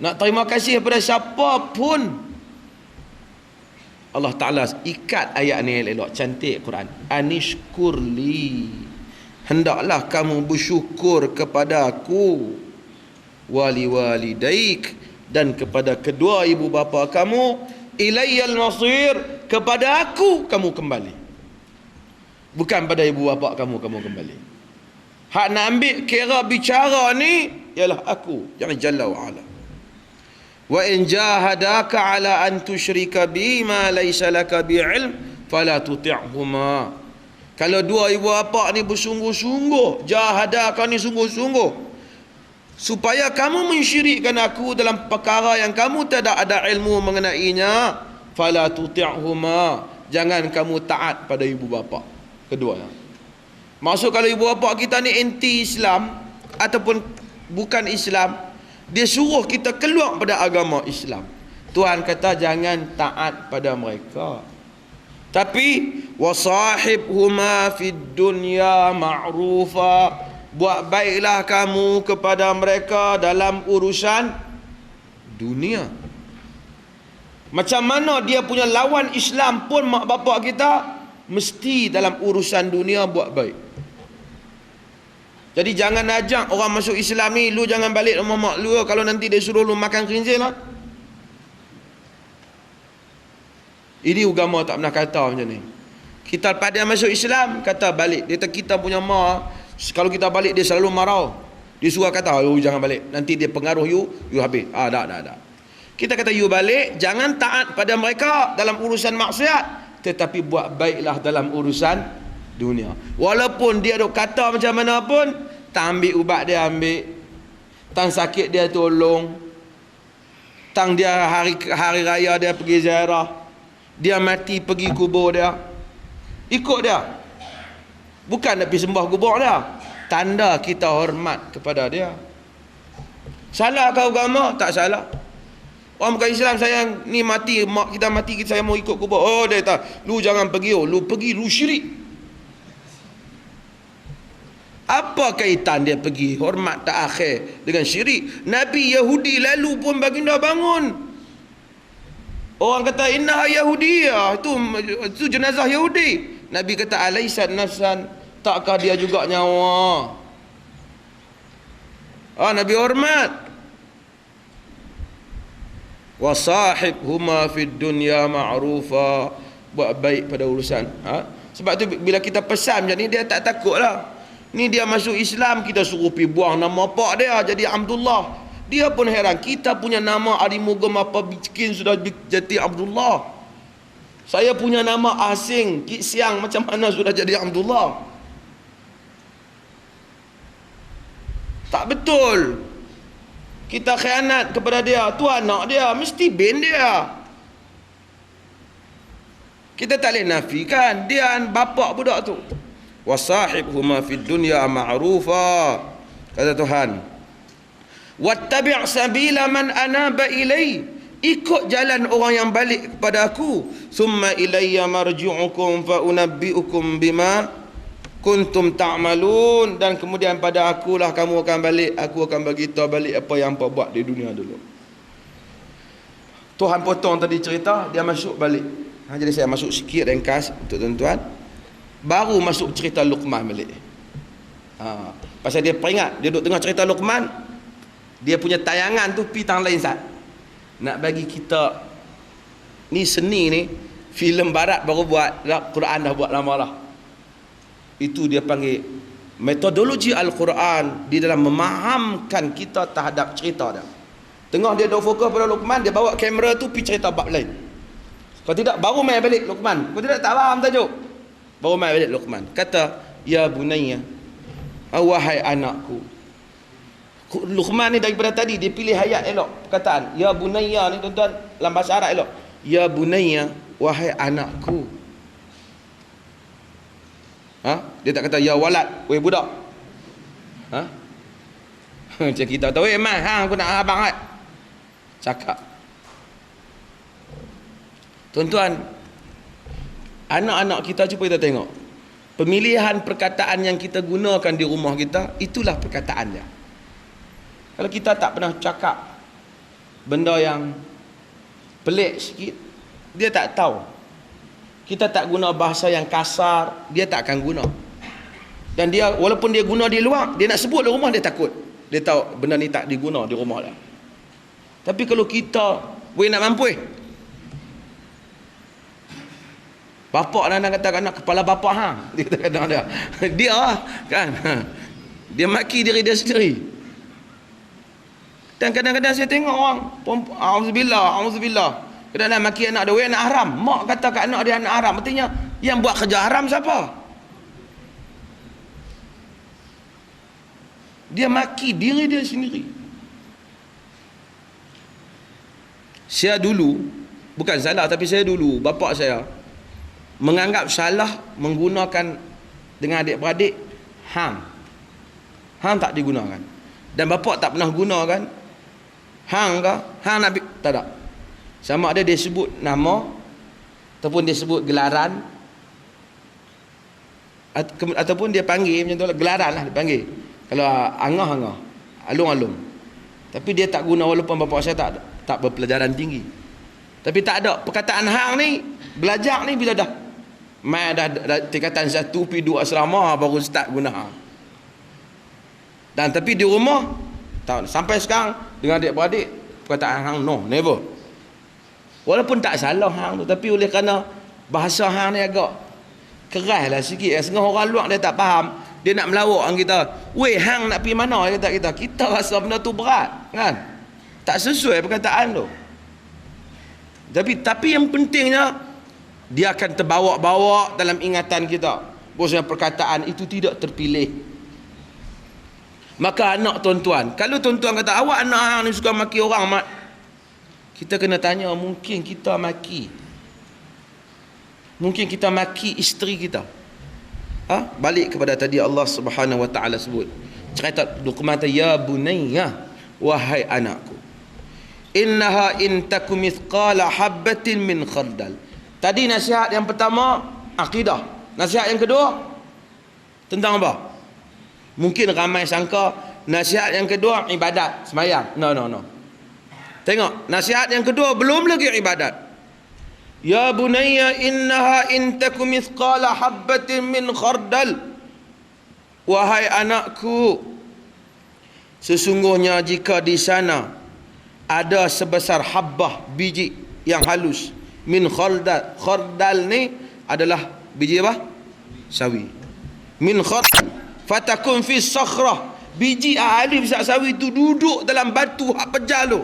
Nak terima kasih kepada siapa pun. Allah Ta'ala ikat ayat ni elok cantik Quran. Anishkurli hendaklah kamu bersyukur kepada aku wali walidaik dan kepada kedua ibu bapa kamu. Ilayyal masir kepada aku kamu kembali. Bukan pada ibu bapa kamu kamu kembali. Hak nak ambil kira bicara ni ialah aku. Yang jalla wa ala wa in jahadaka ala an tusyrika bi ma laysa laka bi ilm fala tuti'huma. Kalau dua ibu bapa ni bersungguh-sungguh jahadaka ni sungguh-sungguh supaya kamu mensyirikkan aku dalam perkara yang kamu tidak ada ilmu mengenainya fala tuti'huma. Jangan kamu taat pada ibu bapa kedua. Maksud kalau ibu bapa kita ni anti Islam ataupun bukan Islam dia suruh kita keluar pada agama Islam. Tuhan kata jangan taat pada mereka. Tapi wasahibhuma fid dunya ma'rufa. Buat baiklah kamu kepada mereka dalam urusan dunia. Macam mana dia punya lawan Islam pun mak bapak kita mesti dalam urusan dunia buat baik jadi jangan ajak orang masuk Islam ni, lu jangan balik rumah mak lu kalau nanti dia suruh lu makan khinzir lah. Ini agama tak pernah kata macam ni. Kita pada masuk Islam, kata balik. Dia kita punya mak, kalau kita balik dia selalu marah. Dia suruh kata, oh jangan balik. Nanti dia pengaruh you, you habis. Ah, dah, dah, dah. Kita kata you balik, jangan taat pada mereka dalam urusan maksiat. Tetapi buat baiklah dalam urusan dunia. Walaupun dia duk kata macam mana pun, tak ambil ubat dia ambil. Tang sakit dia tolong. Tang dia hari hari raya dia pergi ziarah. Dia mati pergi kubur dia. Ikut dia. Bukan nak pergi sembah kubur dia. Tanda kita hormat kepada dia. Salah kau agama? Tak salah. Orang bukan Islam sayang ni mati mak kita mati kita saya mau ikut kubur. Oh dia tak. Lu jangan pergi oh. Lu pergi lu syirik. Apa kaitan dia pergi hormat tak akhir dengan syirik? Nabi Yahudi lalu pun baginda bangun. Orang kata inna Yahudiyah itu itu jenazah Yahudi. Nabi kata alaisat nafsan takkah dia juga nyawa? Ah Nabi hormat. Wa sahibhuma fid dunya ma'rufa buat baik pada urusan. Ha? Sebab tu bila kita pesan macam ni dia tak takutlah. Ni dia masuk Islam kita suruh pi buang nama pak dia jadi Abdullah. Dia pun heran kita punya nama Arimugam apa bikin sudah jadi Abdullah. Saya punya nama asing Kik Siang macam mana sudah jadi Abdullah. Tak betul. Kita khianat kepada dia. Tu anak dia. Mesti bin dia. Kita tak boleh nafikan. Dia bapak budak tu wasahibhuma fid dunya ma'rufa. Kata Tuhan wattabi' sabila man anaba ilai. Ikut jalan orang yang balik kepada aku. Summa ilayya marji'ukum fa unabbi'ukum bima kuntum ta'malun. Dan kemudian pada akulah kamu akan balik. Aku akan bagi tahu balik apa yang apa buat di dunia dulu. Tuhan potong tadi cerita dia masuk balik. Ha, jadi saya masuk sikit ringkas untuk tuan-tuan baru masuk cerita Luqman balik. Ha, pasal dia peringat dia duduk tengah cerita Luqman dia punya tayangan tu pi tang lain sat nak bagi kita ni seni ni filem barat baru buat Quran dah buat lama lah. Itu dia panggil metodologi Al-Quran di dalam memahamkan kita terhadap cerita dia. Tengah dia duk fokus pada Luqman dia bawa kamera tu pi cerita bab lain. Kalau tidak baru main balik Luqman. Kalau tidak tak faham tajuk Baru mai balik Luqman. Kata, Ya bunayya. Wahai anakku. Luqman ni daripada tadi, dia pilih ayat elok. Perkataan, Ya bunayya ni tuan-tuan. Dalam bahasa Arab elok. Ya bunayya. Wahai anakku. Ha? Dia tak kata, Ya walad. Wahai budak. Ha? Macam kita tahu, Eh man, ha, aku nak abang kan? Cakap. Tuan-tuan, anak-anak kita cuba kita tengok. Pemilihan perkataan yang kita gunakan di rumah kita itulah perkataannya kalau kita tak pernah cakap benda yang pelik sikit dia tak tahu. Kita tak guna bahasa yang kasar dia tak akan guna. Dan dia walaupun dia guna di luar dia nak sebut di rumah dia takut. Dia tahu benda ni tak diguna di rumah dia. Tapi kalau kita boleh nak mampu Bapak nak kata anak kepala bapak ha. Dia kata kadang dia. Dia lah, kan. Dia maki diri dia sendiri. Dan kadang-kadang saya tengok orang auzubillah, auzubillah. Kadang-kadang maki anak dia, anak haram. Mak kata kat anak dia anak haram. Artinya yang buat kerja haram siapa? Dia maki diri dia sendiri. Saya dulu, bukan salah tapi saya dulu, bapak saya, menganggap salah menggunakan dengan adik-beradik ham. Ham tak digunakan. Dan bapa tak pernah gunakan hang ke hang nak tak ada. Sama ada dia sebut nama ataupun dia sebut gelaran. Ataupun dia panggil macam tu lah gelaran lah dia panggil. Kalau angah angah alung alung tapi dia tak guna walaupun bapa saya tak tak berpelajaran tinggi. Tapi tak ada perkataan hang ni belajar ni bila dah mai dah, dah tingkatan satu pi dua asrama baru start guna. Dan tapi di rumah tak, sampai sekarang dengan adik-beradik perkataan hang no never. Walaupun tak salah hang tu tapi oleh kerana bahasa hang ni agak keras lah sikit. Setengah orang luar dia tak faham. Dia nak melawak dengan kita weh hang nak pergi mana? Kata kita kita rasa benda tu berat kan? Tak sesuai perkataan tu. Tapi tapi yang pentingnya dia akan terbawa-bawa dalam ingatan kita. Bahawasanya perkataan itu tidak terpilih. Maka anak tuan-tuan kalau tuan-tuan kata awak anak hang ni suka maki orang mak. Kita kena tanya mungkin kita maki? Mungkin kita maki isteri kita? Ha? balik kepada tadi Allah subhanahu wa ta'ala sebut. Cerita Luqman ya bunayya wahai anakku innaha in takum mithqala habatin min khardal Tadi nasihat yang pertama akidah. Nasihat yang kedua tentang apa? Mungkin ramai sangka nasihat yang kedua ibadat, semayang. No no no. Tengok, nasihat yang kedua belum lagi ibadat. Ya bunayya innaha in takum mithqala habatin min khardal. Wahai anakku, sesungguhnya jika di sana ada sebesar habbah biji yang halus min khaldal khardal ni adalah biji apa? Sawi. Min khardal fatakun fi sakhrah. Biji ahli bisa sawi tu duduk dalam batu hak pejal tu